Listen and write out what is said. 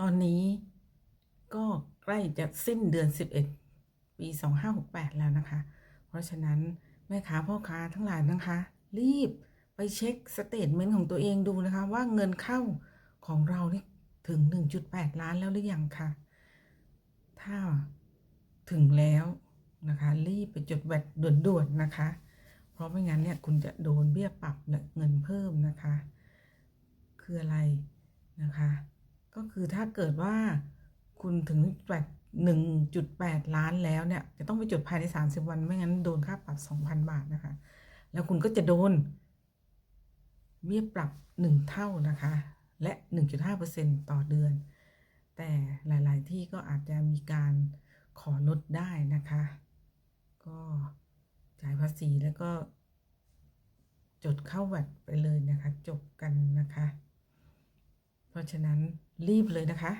ตอนนี้ก็ใกล้จะสิ้นเดือน 11 ปี 2568 แล้วนะคะ เพราะฉะนั้นแม่ค้าพ่อค้าทั้งหลายนะคะ รีบไปเช็คสเตทเมนต์ของตัวเองดูนะคะ ว่าเงินเข้าของเรานี่ถึง 1.8 ล้านแล้วหรือยังคะถ้าถึงแล้วนะคะ รีบไปจดแวดด่วนๆนะคะ เพราะไม่งั้นเนี่ยคุณจะโดนเบี้ยปรับและเงินเพิ่มนะคะ คืออะไรนะคะ ก็คือถ้าเกิดว่าคุณถึงแปดหนึ่งจุดแปดล้านแล้วเนี่ย จะต้องไปจดภายในสามสิบวัน ไม่งั้นโดนค่าปรับสองพันบาทนะคะ แล้วคุณก็จะโดนเบี้ยปรับหนึ่งเท่านะคะ และหนึ่งจุดห้าเปอร์เซ็นต่อเดือน แต่หลาย ๆ ที่ก็อาจจะมีการขอลดได้นะคะ ก็จ่ายภาษีแล้วก็จดเข้าแวดไปเลยนะคะ จบกันนะคะ เพราะฉะนั้นรีบเลยนะคะ